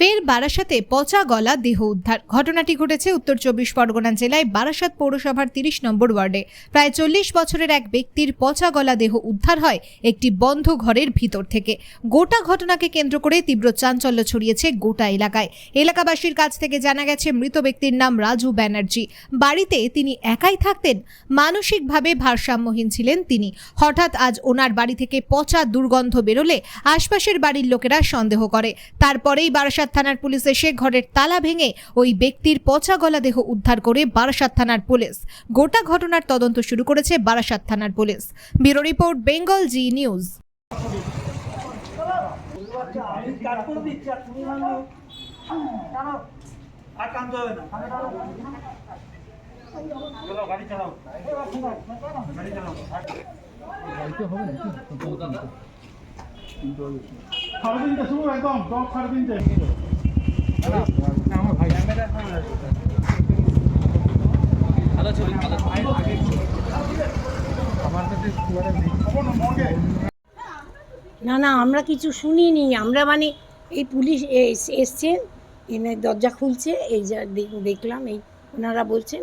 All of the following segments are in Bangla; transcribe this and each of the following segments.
ফের বারাসাতে পচা গলা দেহ উদ্ধার। ঘটনাটি ঘটেছে উত্তর চব্বিশ পরগনা জেলায় বারাসাত পৌরসভার তিরিশ নম্বর ওয়ার্ডে। প্রায় চল্লিশ বছরের এক ব্যক্তির পচা গলা দেহ উদ্ধার হয় একটি বন্ধ ঘরের ভিতর থেকে। গোটা ঘটনাকে কেন্দ্র করে তীব্র চাঞ্চল্য ছড়িয়েছে গোটা এলাকায়। এলাকাবাসীর কাছ থেকে জানা গেছে, মৃত ব্যক্তির নাম রাজু ব্যানার্জি। বাড়িতে তিনি একাই থাকতেন, মানসিকভাবে ভারসাম্যহীন ছিলেন তিনি। হঠাৎ আজ ওনার বাড়ি থেকে পচা দুর্গন্ধ বেরোলে আশপাশের বাড়ির লোকেরা সন্দেহ করে। তারপরেই বারাসাত থানার পুলিশ এসে ঘরের তালা ভেঙে ওই ব্যক্তির পচা গলা দেহ উদ্ধার করে বারাসাত থানার পুলিশ। গোটা ঘটনার তদন্ত শুরু করেছে বারাসাত থানার police. Bureau report, Bengal Zee news. গাড়ি চালাও শুরু একদম, দশ সাড়ে তিনটে। না না আমরা কিছু শুনিনি। আমরা মানে এই পুলিশ এস- এসছেন এনে দরজা খুলছে এই যা দেখ- দেখলাম এই ওনারা বলছেন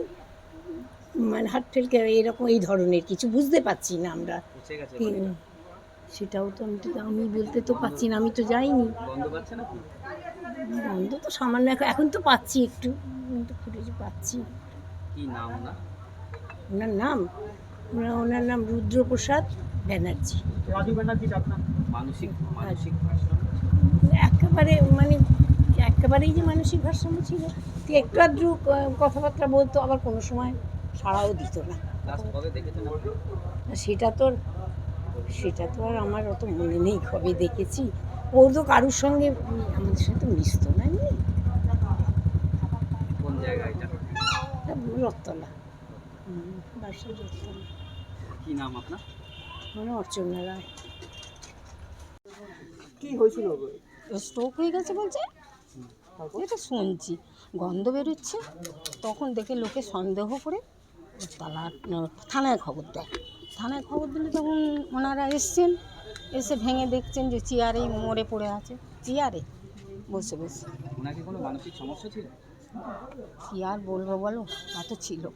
মানে হাট ফেলকে এরকম এই ধরনের কিছু বুঝতে পারছি না আমরা। সেটাও তো আমি তো আমি বলতে তো পারছি না আমি তো যাইনি। বন্ধ তো সামান্য এখন তো পাচ্ছি একটু কিন্তু ফুটেজ পাচ্ছি। কি নাম না? ওনার নাম? ওনার ওনার নাম রুদ্রপ্রসাদ ব্যানার্জি। মানসিক মানসিক একেবারে মানে একেবারেই যে মানসিক ভারসাম্য ছিল। তুই একটু আধটু কথাবার্তা বলতো আবার কোনো সময় সাড়াও দিত না? সেটা তো আর- সেটা তো আর আমার অত মনে নেই কবে দেখেছি। ওর তো কারুর সঙ্গে আমাদের সাথে মিশতো না এমনি। কোন জায়গায় এটা? রত্তলা। হুম, বাসার রত্তলা। কি নাম আপনার? মানে অর্চনা রায়। কি হয়েছিল স্ট্রোক হয়ে গেছে বলছে। এটা শুনছি। গন্ধ বেরোচ্ছে। তখন দেখে লোকে সন্দেহ করে তালা থানায় খবর দেয়। থানায় খবর দিলে তখন ওনারা এসছেন। এসে ভেঙে দেখছেন যে চেয়ারেই মরে পড়ে আছে। চেয়ারে? বসে বসে। ওনার কি কোনো মানসিক সমস্যা ছিল? কি আর বলব বলো? তা তো ছিল।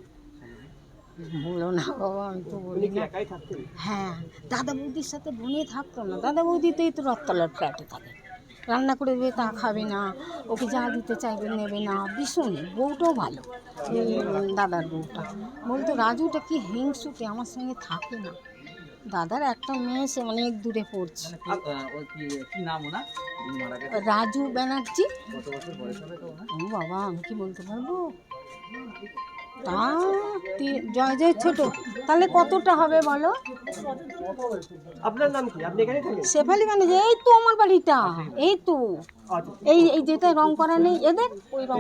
বলো না বাবা আমি তো বলি না। হ্যাঁ দাদা বৌদির সাথে বোনে থাকতো না। দাদা বৌদিতেই তো রথতলার ফ্ল্যাটে থাকে। রান্না করে দেবে তা খাবে না। ওকে যা দিতে চাইবে নেবে না। ভীষণ বউটাও ভালো। দাদার বউটা। বলতো রাজুটা কি হিংসুকে আমার সঙ্গে থাকে না? দাদার একটা মেয়ে সে অনেক দূরে পড়ছে। গেছে রাজু ব্যানার্জি। ও বাবা আমি কি বলতে পারব? তা জয় জয় ছোট। তাহলে কতটা হবে বলো? আপনার নাম কি? আপনি এখানে থাকেন? শেফালি মানে এই তো আমার বাড়িটা। এই তো। আচ্ছা এই এই যেটা রং করা নেই এদের ওই রং